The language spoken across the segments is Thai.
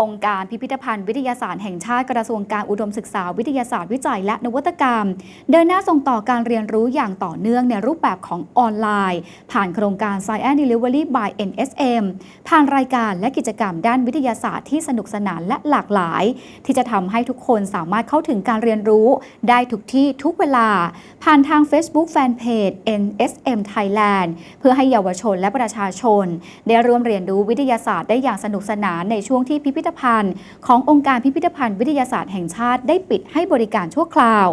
องค์การพิพิธภัณฑ์วิทยาศาสตร์แห่งชาติกระทรวงการอุดมศึกษาวิทยาศาสตร์วิจัยและนวัตกรรม เดินหน้าส่งต่อการเรียนรู้อย่างต่อเนื่องในรูปแบบของออนไลน์ ผ่านโครงการ Science Delivery by NSM ผ่านรายการและกิจกรรมด้านวิทยาศาสตร์ที่สนุกสนานและหลากหลาย ที่จะทำให้ทุกคนสามารถเข้าถึงการเรียนรู้ ได้ทุกที่ทุกเวลา ผ่านทาง Facebook Fanpage NSM Thailand เพื่อให้เยาวชนและประชาชน ได้ร่วมเรียนรู้วิทยาศาสตร์ได้อย่างสนุกสนานในช่วงที่พิพิธภัณฑ์ ขององค์การพิพิธภัณฑ์วิทยาศาสตร์แห่งชาติได้ปิดให้บริการชั่วคราว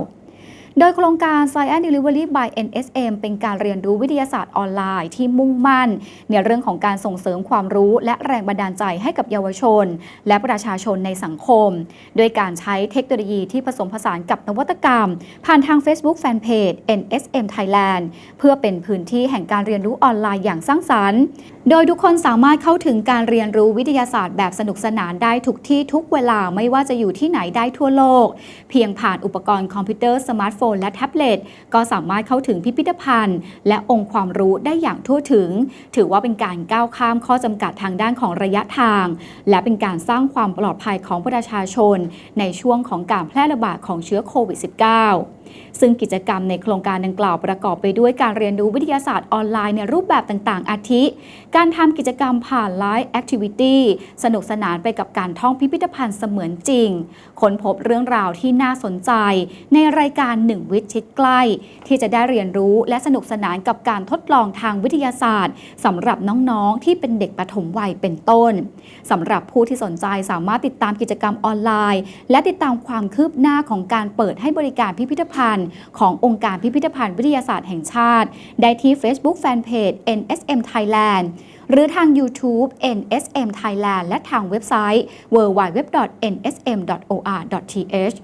โดยโครงการ Science Delivery by NSM เป็นการเรียนรู้วิทยาศาสตร์ออนไลน์ที่มุ่งมั่น ในเรื่องของการส่งเสริมความรู้และแรงบันดาลใจให้กับเยาวชน และประชาชนในสังคม โดยการใช้เทคโนโลยีที่ผสมผสานกับนวัตกรรม ผ่านทาง Facebook Fanpage NSM Thailand เพื่อเป็นพื้นที่แห่งการเรียนรู้ออนไลน์อย่างสร้างสรรค์ โดยทุกคนสามารถเข้าถึงการเรียนรู้วิทยาศาสตร์แบบสนุกสนานได้ทุกที่ทุกเวลาไม่ว่าจะอยู่ที่ไหนได้ทั่วโลก เพียงผ่านอุปกรณ์คอมพิวเตอร์สมาร์ทโฟนและแท็บเล็ตก็สามารถเข้าถึงพิพิธภัณฑ์ และองค์ความรู้ได้อย่างทั่วถึง ถือว่าเป็นการก้าวข้ามข้อจำกัดทางด้านของระยะทาง และเป็นการสร้างความปลอดภัยของประชาชน ในช่วงของการแพร่ระบาดของเชื้อโควิด -19 ซึ่งกิจกรรมในโครงการดังกล่าวประกอบไปด้วยการเรียนรู้วิทยาศาสตร์ออนไลน์ในรูปแบบต่างๆ อาทิ การทำกิจกรรมผ่านไลฟ์แอคทิวิตี้สนุกสนานไปกับการท่องพิพิธภัณฑ์เสมือนจริงค้นพบเรื่องราวที่น่าสนใจ ในรายการหนึ่งวิทย์ชิดใกล้ ที่จะได้เรียนรู้และสนุกสนานกับการทดลองทางวิทยาศาสตร์สำหรับน้องๆ ที่เป็นเด็กปฐมวัยเป็นต้นสำหรับผู้ที่สนใจสามารถติดตามกิจกรรมออนไลน์ และติดตามความคืบหน้าของการเปิดให้บริการพิพิธภัณฑ์ภัณฑ์ ขององค์การพิพิธภัณฑ์วิทยาศาสตร์แห่งชาติ ได้ที่ Facebook Fanpage NSM Thailand หรือทาง YouTube NSM Thailand และทางเว็บไซต์ www.nsm.or.th